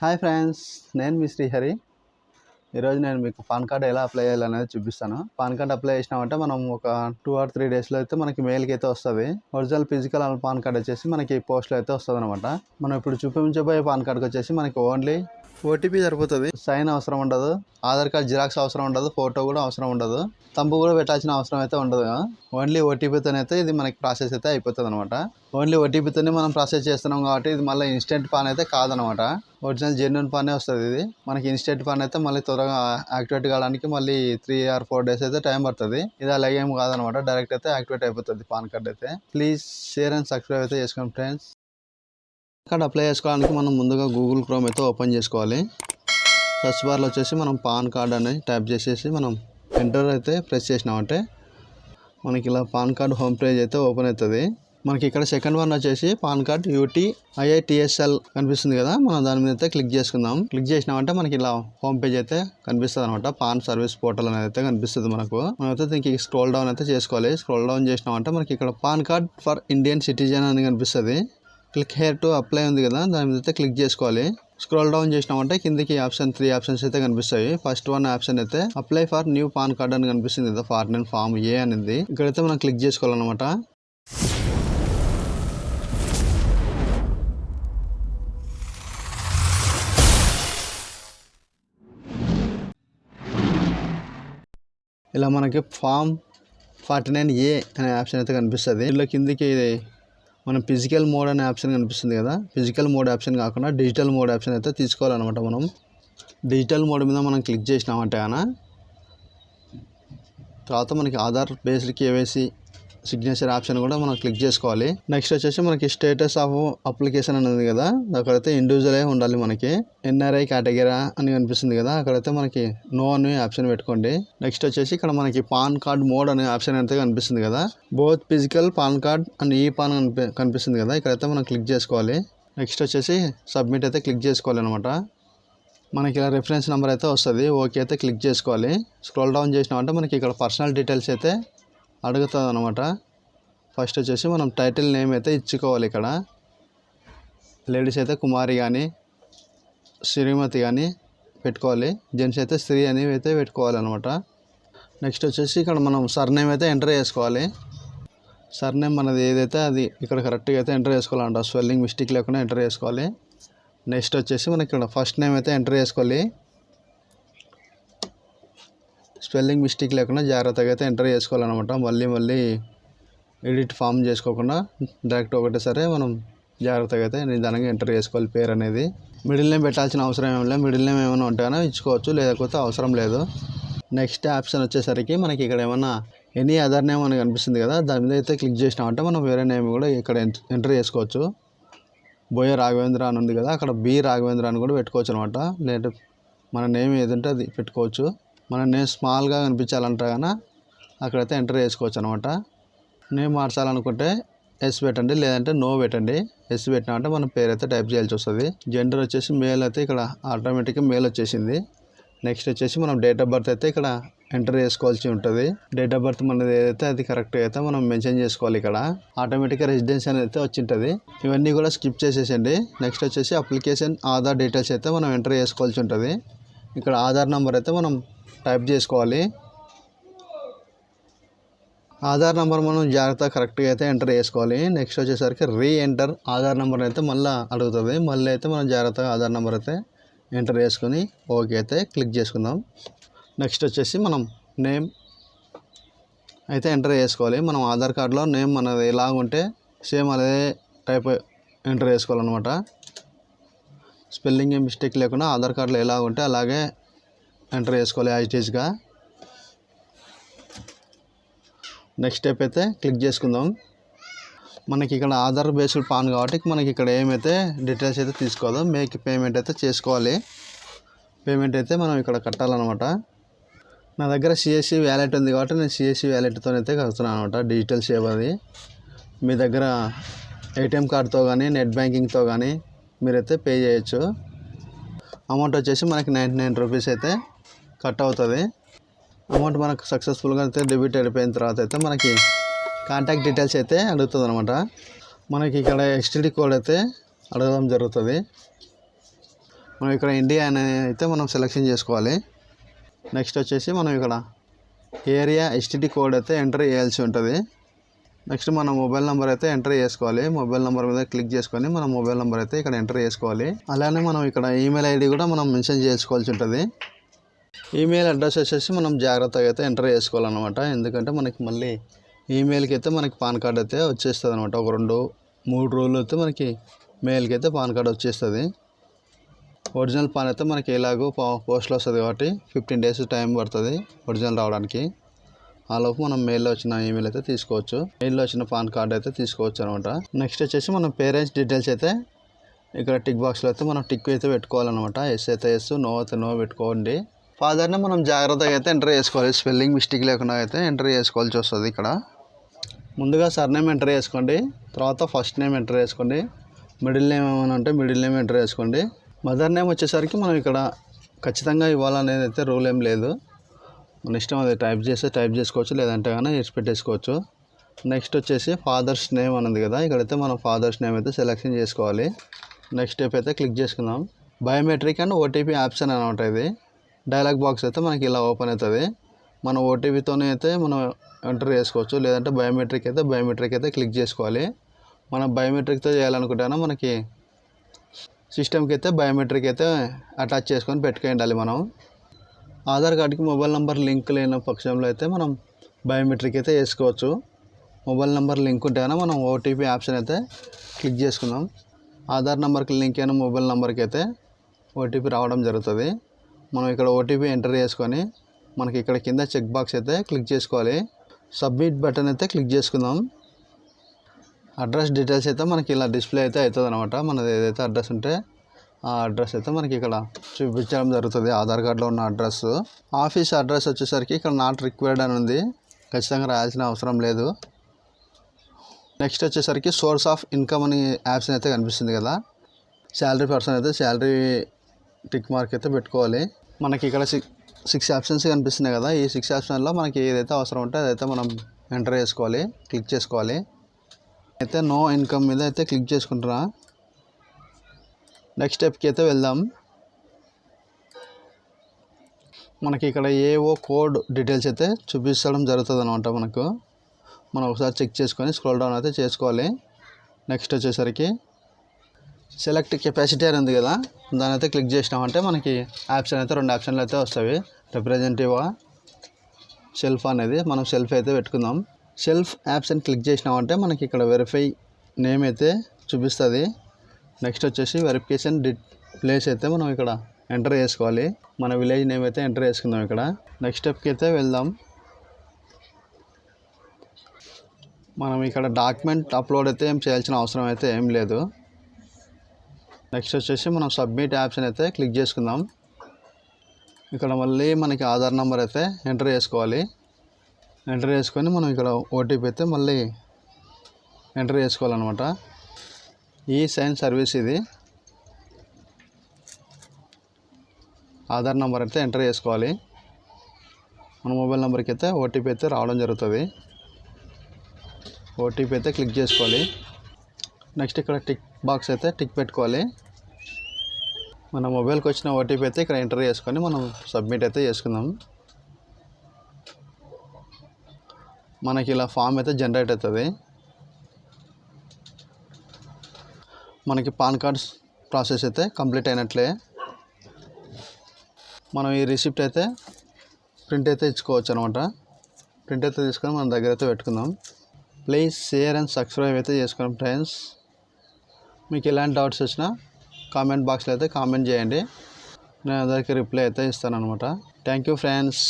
Hi friends నేను మీ శ్రీహరి. ఈరోజు నేను మీకు పాన్ కార్డ్ ఎలా అప్లై చేయాలనేది చూపిస్తాను. పాన్ కార్డ్ అప్లై చేసినామంటే మనం ఒక టూ ఆర్ త్రీ డేస్లో అయితే మనకి మెయిల్కి అయితే వస్తుంది. ఒరిజినల్ ఫిజికల్ పాన్ కార్డ్ వచ్చేసి మనకి పోస్ట్లో అయితే వస్తుంది అనమాట మనం ఇప్పుడు చూపించబోయే పాన్ కార్డ్కి వచ్చేసి మనకి ఓన్లీ ఓటీపీ సరిపోతుంది. సైన్ అవసరం ఉండదు. ఆధార్ కార్డ్ జిరాక్స్ అవసరం ఉండదు. ఫోటో కూడా అవసరం ఉండదు. తంపు కూడా పెట్టాల్సిన అవసరం అయితే ఉండదు ఓన్లీ ఓటీపీతోనైతే ఇది మనకి ప్రాసెస్ అయితే అయిపోతుంది అనమాట ఓన్లీ ఓటీపీతోనే మనం ప్రాసెస్ చేస్తున్నాం కాబట్టి ఇది మళ్ళీ ఇన్స్టెంట్ పాన్ అయితే కాదనమాట ఒరిజినల్ జెన్యున్ పానే వస్తుంది ఇది. మనకి ఇన్స్టెంట్ పాన్ అయితే మళ్ళీ త్వరగా యాక్టివేట్ కావడానికి మళ్ళీ త్రీ ఆర్ ఫోర్ డేస్ అయితే టైం పడుతుంది. ఇది అలాగే ఏం కాదనమాట డైరెక్ట్ అయితే యాక్టివేట్ అయిపోతుంది పాన్ కార్డ్ అయితే. ప్లీజ్ షేర్ అండ్ సబ్స్క్రైబ్ అయితే చేసుకోండి ఫ్రెండ్స్. కార్డ్ అప్లై చేసుకోవడానికి మనం ముందుగా గూగుల్ క్రోమ్ అయితే ఓపెన్ చేసుకోవాలి. సర్చ్ బార్లో వచ్చేసి మనం పాన్ కార్డ్ అని టైప్ చేసేసి మనం ఎంటర్ అయితే ప్రెస్ చేసినామంటే మనకి ఇలా పాన్ కార్డ్ హోమ్ పేజ్ అయితే ఓపెన్ అవుతుంది. మనకి ఇక్కడ సెకండ్ వన్ వచ్చేసి పాన్ కార్డ్ యూటీ ఐఐటిఎస్ఎల్ కనిపిస్తుంది కదా మనం దాని మీద అయితే క్లిక్ చేసుకుందాం. క్లిక్ చేసినామంటే మనకి ఇలా హోమ్ పేజ్ అయితే కనిపిస్తుంది అనమాట పాన్ సర్వీస్ పోర్టల్ అనేది అయితే కనిపిస్తుంది మనకు. మనం అయితే దీనికి స్క్రోల్ డౌన్ అయితే చేసుకోవాలి. స్క్రోల్ డౌన్ చేసినామంటే మనకి ఇక్కడ PAN card for Indian citizen అని కనిపిస్తుంది. క్లిక్ హెయిర్ టు అప్లై ఉంది కదా దాని మీద అయితే క్లిక్ చేసుకోవాలి. స్క్రోల్ డౌన్ చేసినామంటే కిందకి ఆప్షన్ త్రీ ఆప్షన్స్ అయితే కనిపిస్తాయి. ఫస్ట్ వన్ ఆప్షన్ అయితే apply for new PAN card అని కనిపిస్తుంది కదా ఫారెన్ ఫామ్ ఏ అనేది. ఇక్కడైతే మనం క్లిక్ చేసుకోవాలన్నమాట. ఇలా మనకి ఫామ్ ఫార్టీ నైన్ ఏ అనే ఆప్షన్ అయితే కనిపిస్తుంది. ఇందులో కిందికి ఇది మనం ఫిజికల్ మోడ్ అనే ఆప్షన్ కనిపిస్తుంది కదా. ఫిజికల్ మోడ్ ఆప్షన్ కాకుండా డిజిటల్ మోడ్ ఆప్షన్ అయితే తీసుకోవాలన్నమాట మనం. డిజిటల్ మోడ్ మీద మనం క్లిక్ చేసినామంటే అన్న తర్వాత మనకి Aadhaar based KYC signature option కూడా మనం క్లిక్ చేసుకోవాలి. నెక్స్ట్ వచ్చేసి మనకి స్టేటస్ ఆఫ్ అప్లికేషన్ అని ఉంది కదా అక్కడైతే ఇండివిజువలే ఉండాలి మనకి. ఎన్ఆర్ఐ కేటగిరీ అని కనిపిస్తుంది కదా అక్కడైతే మనకి నో అని ఆప్షన్ పెట్టుకోండి. నెక్స్ట్ వచ్చేసి ఇక్కడ మనకి పాన్ కార్డ్ మోడ్ అనే ఆప్షన్ అయితే కనిపిస్తుంది కదా. Both physical PAN card and e PAN కనిపిస్తుంది కదా ఇక్కడైతే మనం క్లిక్ చేసుకోవాలి. నెక్స్ట్ వచ్చేసి సబ్మిట్ అయితే క్లిక్ చేసుకోవాలి అనమాట మనకి ఇలా రిఫరెన్స్ నెంబర్ అయితే వస్తుంది ఓకే అయితే క్లిక్ చేసుకోవాలి. స్క్రోల్ డౌన్ చేసినామంటే మనకి ఇక్కడ పర్సనల్ డీటెయిల్స్ అయితే అడుగుతుంది అనమాట ఫస్ట్ వచ్చేసి మనం టైటిల్ నేమ్ అయితే ఇచ్చుకోవాలి ఇక్కడ. లేడీస్ అయితే కుమారి కానీ శ్రీమతి కానీ పెట్టుకోవాలి. జెంట్స్ అయితే స్త్రీ అనేవి అయితే పెట్టుకోవాలన్నమాట. నెక్స్ట్ వచ్చేసి ఇక్కడ మనం సర్నేమ్ అయితే ఎంటర్ చేసుకోవాలి. సర్నేమ్ మనది ఏదైతే అది ఇక్కడ కరెక్ట్గా అయితే ఎంటర్ చేసుకోవాలంట. స్వెల్లింగ్ మిస్టేక్ లేకుండా ఎంటర్ చేసుకోవాలి. నెక్స్ట్ వచ్చేసి మనకి ఇక్కడ ఫస్ట్ నేమ్ అయితే ఎంటర్ చేసుకోవాలి. స్పెల్లింగ్ మిస్టేక్ లేకుండా జాగ్రత్తగా అయితే ఎంటర్ చేసుకోవాలన్నమాట. మళ్ళీ మళ్ళీ ఎడిట్ ఫామ్ చేసుకోకుండా డైరెక్ట్ ఒకటేసారి మనం జాగ్రత్తగా అయితే నిదానంగా ఎంటర్ చేసుకోవాలి పేరు అనేది. మిడిల్ నేమ్ పెట్టాల్సిన అవసరం ఏం లేదు. మిడిల్ నేమ్ ఏమైనా ఉంటేనో ఇచ్చుకోవచ్చు లేకపోతే అవసరం లేదు. నెక్స్ట్ ఆప్షన్ వచ్చేసరికి మనకి ఇక్కడ ఏమన్నా ఎనీ అదర్ నేమ్ అని కనిపిస్తుంది కదా దాని మీద అయితే క్లిక్ చేసినామంటే మనం వేరే నేమ్ కూడా ఇక్కడ ఎంటర్ చేసుకోవచ్చు. బోయ రాఘవేంద్ర అని ఉంది కదా అక్కడ బి రాఘవేంద్ర అని కూడా పెట్టుకోవచ్చు అనమాట లేదా మన నేమ్ ఏది ఉంటే అది పెట్టుకోవచ్చు. మన నేను స్మాల్గా కనిపించాలంటే కన్నా అక్కడైతే ఎంటర్ చేసుకోవచ్చు అనమాట నేమ్ మార్చాలనుకుంటే ఎస్ పెట్టండి లేదంటే నో పెట్టండి. ఎస్ పెట్టినామంటే మన పేరు అయితే టైప్ చేయాల్సి వస్తుంది. జెండర్ వచ్చేసి మేల్ అయితే ఇక్కడ ఆటోమేటిక్గా మేల్ వచ్చేసింది. నెక్స్ట్ వచ్చేసి మనం డేట్ ఆఫ్ బర్త్ అయితే ఇక్కడ ఎంటర్ చేసుకోవాల్సి ఉంటుంది. డేట్ ఆఫ్ బర్త్ మనది ఏదైతే అది కరెక్ట్గా అయితే మనం మెన్షన్ చేసుకోవాలి ఇక్కడ. ఆటోమేటిక్గా రెసిడెన్స్ అనేది అయితే వచ్చి ఉంటుంది ఇవన్నీ కూడా స్కిప్ చేసేసండి నెక్స్ట్ వచ్చేసి అప్లికేషన్ ఆధార్ డీటెయిల్స్ అయితే మనం ఎంటర్ చేసుకోవాల్సి ఉంటుంది. ఇక్కడ ఆధార్ నెంబర్ అయితే మనం టైప్ చేసుకోవాలి. ఆధార్ నెంబర్ మనం జాగ్రత్తగా కరెక్ట్గా అయితే ఎంటర్ చేసుకోవాలి. నెక్స్ట్ వచ్చేసరికి రీ ఎంటర్ ఆధార్ నెంబర్ అయితే మళ్ళీ అడుగుతుంది. మళ్ళీ అయితే మనం జాగ్రత్తగా ఆధార్ నెంబర్ అయితే ఎంటర్ చేసుకొని ఓకే అయితే క్లిక్ చేసుకుందాం. నెక్స్ట్ వచ్చేసి మనం నేమ్ అయితే ఎంటర్ చేసుకోవాలి. మనం ఆధార్ కార్డులో నేమ్ మనది ఎలా ఉంటే సేమ్ అదే టైప్ ఎంటర్ చేసుకోవాలన్నమాట. స్పెల్లింగ్ మిస్టేక్ లేకుండా ఆధార్ కార్డులో ఎలా ఉంటే అలాగే ఎంటర్ చేసుకోవాలి యాజ్ నెక్స్ట్ స్టెప్ అయితే క్లిక్ చేసుకుందాం. మనకి ఇక్కడ ఆధార్ బేస్డ్ పాన్ కాబట్టి మనకి ఇక్కడ ఏమైతే డీటెయిల్స్ అయితే తీసుకోదో మేక్ పేమెంట్ అయితే చేసుకోవాలి. పేమెంట్ అయితే మనం ఇక్కడ కట్టాలన్నమాట. నా దగ్గర సిఎస్సి వ్యాలెట్ ఉంది కాబట్టి నేను సిఎస్సి వ్యాలెట్తో అయితే కడుతున్నాను అనమాట డిజిటల్ సేవ్ అది మీ దగ్గర ఏటీఎం కార్డ్తో కానీ నెట్ బ్యాంకింగ్తో కానీ మీరైతే పే చేయొచ్చు. అమౌంట్ వచ్చేసి మనకి నైంటీ నైన్ రూపీస్ అయితే కట్ అవుతుంది. అమౌంట్ మనకు సక్సెస్ఫుల్గా అయితే డెబిట్ అయిపోయిన తర్వాత అయితే మనకి కాంటాక్ట్ డీటెయిల్స్ అయితే అడుగుతుంది అనమాట మనకి ఇక్కడ ఎస్టీడీ కోడ్ అయితే అడగడం జరుగుతుంది. మనం ఇక్కడ ఇండియా అని అయితే మనం సెలెక్షన్ చేసుకోవాలి. నెక్స్ట్ వచ్చేసి మనం ఇక్కడ ఏరియా ఎస్టీడీ కోడ్ అయితే ఎంటర్ చేయాల్సి ఉంటుంది. నెక్స్ట్ మన మొబైల్ నెంబర్ అయితే ఎంటర్ చేసుకోవాలి. మొబైల్ నెంబర్ మీద క్లిక్ చేసుకొని మన మొబైల్ నెంబర్ అయితే ఇక్కడ ఎంటర్ చేసుకోవాలి. అలానే మనం ఇక్కడ ఈమెయిల్ ఐడి కూడా మనం మెన్షన్ చేసుకోవాల్సి ఉంటుంది. ఈమెయిల్ అడ్రస్ వచ్చేసి మనం జాగ్రత్తగా అయితే ఎంటర్ చేసుకోవాలన్నమాట. ఎందుకంటే మనకి మళ్ళీ ఈమెయిల్కి అయితే మనకి పాన్ కార్డ్ అయితే వచ్చేస్తుంది అనమాట ఒక రెండు మూడు రోజులు అయితే మనకి మెయిల్కి అయితే పాన్ కార్డ్ వచ్చేస్తుంది. ఒరిజినల్ పాన్ అయితే మనకి ఎలాగో పోస్ట్లో వస్తుంది కాబట్టి ఫిఫ్టీన్ డేస్ టైం పడుతుంది ఒరిజినల్ రావడానికి. ఆలోపు మనం మెయిల్లో వచ్చిన ఈమెయిల్ అయితే తీసుకోవచ్చు. మెయిల్లో వచ్చిన పాన్ కార్డ్ అయితే తీసుకోవచ్చు అనమాట నెక్స్ట్ వచ్చేసి మనం పేరెంట్స్ డీటెయిల్స్ అయితే ఇక్కడ టిక్ బాక్స్లో అయితే మనం టిక్ అయితే పెట్టుకోవాలన్నమాట. ఎస్ అయితే ఎస్ నో అయితే నో పెట్టుకోండి. ఫాదర్ని మనం జాగ్రత్తగా అయితే ఎంటర్ చేసుకోవాలి. స్పెల్లింగ్ మిస్టేక్ లేకుండా అయితే ఎంటర్ చేసుకోవాల్సి వస్తుంది ఇక్కడ. ముందుగా సర్నేమ్ ఎంటర్ చేసుకోండి. తర్వాత ఫస్ట్ నేమ్ ఎంటర్ చేసుకోండి. మిడిల్ నేమ్ ఏమైనా ఉంటే మిడిల్ నేమ్ ఎంటర్ చేసుకోండి. మదర్ నేమ్ వచ్చేసరికి మనం ఇక్కడ ఖచ్చితంగా ఇవ్వాలనేది అయితే రూల్ ఏం లేదు. మన ఇష్టం అది టైప్ చేస్తే టైప్ చేసుకోవచ్చు లేదంటే కానీ ఇచ్చి పెట్టేసుకోవచ్చు నెక్స్ట్ వచ్చేసి ఫాదర్స్ నేమ్ అన్నది కదా ఇక్కడైతే మనం ఫాదర్స్ నేమ్ అయితే సెలెక్షన్ చేసుకోవాలి. నెక్స్ట్ స్టెప్ అయితే క్లిక్ చేసుకుందాం. బయోమెట్రిక్ అండ్ ఓటీపీ ఆప్షన్ అనమాట ఇది డైలాగ్ బాక్స్ అయితే మనకి ఇలా ఓపెన్ అవుతుంది. మన ఓటీపీతోనే అయితే మనం ఎంటర్ చేసుకోవచ్చు. లేదంటే బయోమెట్రిక్ అయితే బయోమెట్రిక్ అయితే క్లిక్ చేసుకోవాలి. మనం బయోమెట్రిక్తో చేయాలనుకుంటేనే మనకి సిస్టమ్కి అయితే బయోమెట్రిక్ అయితే అటాచ్ చేసుకొని పెట్టుకొని ఉండాలి మనం. ఆధార్ కార్డుకి మొబైల్ నెంబర్ లింక్ లేని పక్షంలో అయితే మనం బయోమెట్రిక్ అయితే వేసుకోవచ్చు. మొబైల్ నెంబర్ లింక్ ఉంటేనే మనం ఓటీపీ ఆప్షన్ అయితే క్లిక్ చేసుకుందాం. ఆధార్ నెంబర్కి లింక్ అయిన మొబైల్ నెంబర్కి అయితే ఓటీపీ రావడం జరుగుతుంది. మనం ఇక్కడ ఓటీపీ ఎంటర్ చేసుకొని మనకి ఇక్కడ కింద చెక్ బాక్స్ అయితే క్లిక్ చేసుకోవాలి. సబ్మిట్ బటన్ అయితే క్లిక్ చేసుకుందాం. అడ్రస్ డీటెయిల్స్ అయితే మనకి ఇలా డిస్ప్లే అయితే అవుతుంది అనమాట మనది ఏదైతే అడ్రస్ ఉంటే ఆ అడ్రస్ అయితే మనకి ఇక్కడ చూపించడం జరుగుతుంది. ఆధార్ కార్డులో ఉన్న అడ్రస్. ఆఫీస్ అడ్రస్ వచ్చేసరికి ఇక్కడ నాట్ రిక్వైర్డ్ అని ఉంది. ఖచ్చితంగా రాయాల్సిన అవసరం లేదు. నెక్స్ట్ వచ్చేసరికి సోర్స్ ఆఫ్ ఇన్కమ్ అని యాప్స్ అయితే కనిపిస్తుంది కదా. శాలరీ పర్సన్ అయితే శాలరీ టిక్ మార్క్ అయితే పెట్టుకోవాలి. మనకి ఇక్కడ సిక్స్ సిక్స్ ఆప్షన్స్ కనిపిస్తున్నాయి కదా. ఈ సిక్స్ ఆప్షన్లో మనకి ఏదైతే అవసరం ఉంటే అదైతే మనం ఎంటర్ చేసుకోవాలి. క్లిక్ చేసుకోవాలి. అయితే నో ఇన్కమ్ మీద అయితే క్లిక్ చేసుకుంటున్నా. నెక్స్ట్ స్టెప్కి అయితే వెళ్దాం. మనకి ఇక్కడ ఏవో కోడ్ డీటెయిల్స్ అయితే చూపించడం జరుగుతుంది అనమాట మనకు. మనం ఒకసారి చెక్ చేసుకొని స్క్రోల్ డౌన్ అయితే చేసుకోవాలి. నెక్స్ట్ వచ్చేసరికి సెలెక్ట్ కెపాసిటీ అని ఉంది కదా దాని అయితే క్లిక్ చేసినామంటే మనకి ఆప్షన్ అయితే రెండు ఆప్షన్లు అయితే వస్తాయి. రిప్రజెంటేటివా సెల్ఫ్ అనేది మనం సెల్ఫ్ అయితే పెట్టుకుందాం. సెల్ఫ్ ఆప్షన్ క్లిక్ చేసినామంటే మనకి ఇక్కడ వెరిఫై నేమ్ అయితే చూపిస్తుంది. నెక్స్ట్ వచ్చేసి వెరిఫికేషన్ డి ప్లేస్ అయితే మనం ఇక్కడ ఎంటర్ చేసుకోవాలి. మన విలేజ్ నేమ్ అయితే ఎంటర్ చేసుకుందాం ఇక్కడ. నెక్స్ట్ స్టెప్కి అయితే వెళ్దాం. మనం ఇక్కడ డాక్యుమెంట్ అప్లోడ్ అయితే ఏం చేయాల్సిన అవసరం అయితే ఏం లేదు. నెక్స్ట్ వచ్చేసి మనం సబ్మిట్ ఆప్షన్ అయితే క్లిక్ చేసుకుందాం. ఇక్కడ మళ్ళీ మనకి ఆధార్ నెంబర్ అయితే ఎంటర్ చేసుకోవాలి. ఎంటర్ చేసుకొని మనం ఇక్కడ ఓటీపీ అయితే మళ్ళీ ఎంటర్ చేసుకోవాలన్నమాట. ఈ సైన్ సర్వీస్ ఇది. ఆధార్ నెంబర్ అయితే ఎంటర్ చేసుకోవాలి. మన మొబైల్ నెంబర్కి అయితే ఓటీపీ అయితే రావడం జరుగుతుంది. ఓటీపీ అయితే క్లిక్ చేసుకోవాలి. నెక్స్ట్ ఇక్కడ టిక్ బాక్స్ అయితే టిక్ పెట్టుకోవాలి. మన మొబైల్కి వచ్చిన ఓటీపీ అయితే ఇక్కడ ఎంటర్ చేసుకొని మనం సబ్మిట్ అయితే చేసుకుందాం. మనకి ఇలా ఫామ్ అయితే జనరేట్ అవుతుంది. మనకి పాన్ కార్డ్స్ ప్రాసెస్ అయితే కంప్లీట్ అయినట్లే. మనం ఈ రిసిప్ట్ అయితే ప్రింట్ అయితే ఇచ్చుకోవచ్చు అనమాట ప్రింట్ అయితే తీసుకొని మన దగ్గర అయితే పెట్టుకుందాం. ప్లీజ్ షేర్ అండ్ సబ్స్క్రైబ్ అయితే చేసుకున్నాం ఫ్రెండ్స్. మీకు ఎలాంటి డౌట్స్ వచ్చినా కామెంట్ బాక్స్లో అయితే కామెంట్ చేయండి. నేను అందరికీ రిప్లై అయితే ఇస్తాను అనమాట థ్యాంక్ యూ ఫ్రెండ్స్.